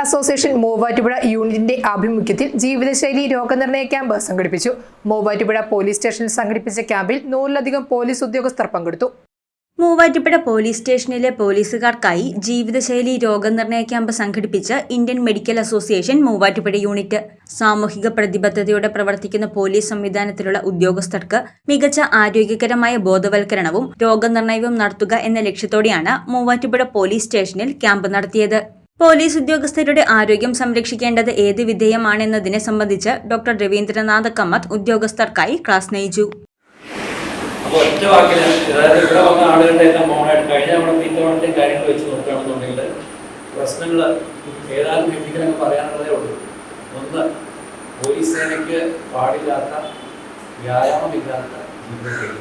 association Muvattupuzha യൂണിറ്റിന്റെ ആഭിമുഖ്യത്തിൽ ജീവിതശൈലി രോഗനിർണയ ക്യാമ്പ് സംഘടിപ്പിച്ചു. മൂവാറ്റുപുഴ പോലീസ് സ്റ്റേഷനിൽ സംഘടിപ്പിച്ച ക്യാമ്പിൽ നൂറിലധികം പോലീസ് ഉദ്യോഗസ്ഥർ പങ്കെടുത്തു. മൂവാറ്റുപുഴ പോലീസ് സ്റ്റേഷനിലെ പോലീസുകാർക്കായി ജീവിതശൈലി രോഗനിർണയ ക്യാമ്പ് സംഘടിപ്പിച്ച Indian medical association Muvattupuzha unit. സാമൂഹിക പ്രതിബദ്ധതയോടെ പ്രവർത്തിക്കുന്ന പോലീസ് സംവിധാനത്തിലുള്ള ഉദ്യോഗസ്ഥർക്ക് മികച്ച ആരോഗ്യകരമായ ബോധവൽക്കരണവും രോഗനിർണയവും നടത്തുക എന്ന ലക്ഷ്യത്തോടെയാണ് മൂവാറ്റുപുഴ പോലീസ് സ്റ്റേഷനിൽ ക്യാമ്പ് നടത്തിയത്. പോലീസ് ഉദ്യോഗസ്ഥരുടെ ആരോഗ്യം സംരക്ഷിക്കേണ്ടത് ഏത് വിധേയമാണെന്നതിനെ സംബന്ധിച്ച് ഡോക്ടർ രവീന്ദ്രനാഥ് കമ്മത്ത് ഉദ്യോഗസ്ഥർക്കായി ക്ലാസ് നയിച്ചു. ഒറ്റ വാക്കിൽ അതായത് ആളുകളുടെ കാര്യങ്ങൾ വെച്ച് പറയാനുള്ളതേ ഉള്ളൂ. ഒന്ന് പോലീസ് സേനയ്ക്ക് പാടില്ലാത്ത വ്യായാമമില്ലാത്ത ജീവിതശൈലി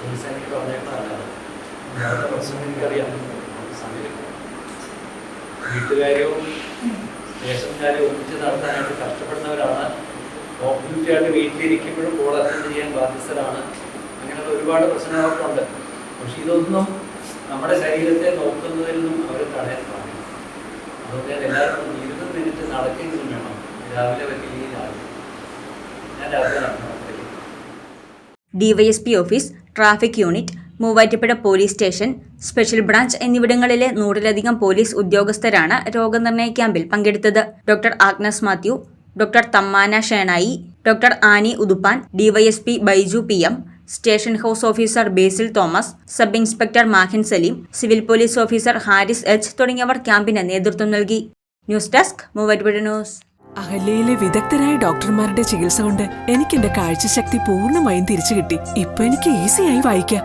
പോലീസ് സേനയ്ക്ക് പറഞ്ഞേക്കുന്നതല്ല പ്രശ്നം എനിക്കറിയാം. സമയം വീട്ടുകാര്യവും സ്റ്റേഷൻകാരെയും ഒന്നിച്ച് നടത്താനായിട്ട് കഷ്ടപ്പെടുന്നവരാണ്. ആയിട്ട് വീട്ടിലിരിക്കുമ്പോഴും കോൾ അറ്റൻഡ് ചെയ്യാൻ ബാധ്യസ്ഥരാണ്. അങ്ങനെയുള്ള ഒരുപാട് പ്രശ്നങ്ങളൊക്കെ പക്ഷെ ഇതൊന്നും നമ്മുടെ ശരീരത്തെ നോക്കുന്നതിൽ നിന്നും അവർ തടയാൻ പാടില്ല. അതുകൊണ്ട് ഞാൻ എല്ലാവർക്കും ഇരുപത് മിനിറ്റ് നടക്കെങ്കിലും വേണം. രാവിലെ വലിയ രാവിലെ. ഞാൻ രാവിലെ നടക്കണം DYSP office traffic unit Muvattupuzha police station special branch എന്നിവിടങ്ങളിലെ നൂറിലധികം പോലീസ് ഉദ്യോഗസ്ഥരാണ് രോഗനിർണയ ക്യാമ്പിൽ പങ്കെടുത്തത്. Doctor Agnes Mathew doctor Tammana Shenoy doctor Annie Udupan DYSP Baiju P M station house officer Basil Thomas sub inspector Mahin Saleem civil police officer Haris H തുടങ്ങിയവർ ക്യാമ്പിന് നേതൃത്വം നൽകി. News desk Muvattupuzha news. അഹല്യയിലെ വിദഗ്ധരായ ഡോക്ടർമാരുടെ ചികിത്സ കൊണ്ട് എനിക്ക് എന്റെ കാഴ്ചശക്തി പൂർണമായും തിരിച്ചു കിട്ടി ഇപ്പൊ എനിക്ക് ഈസിയായി വായിക്കാം.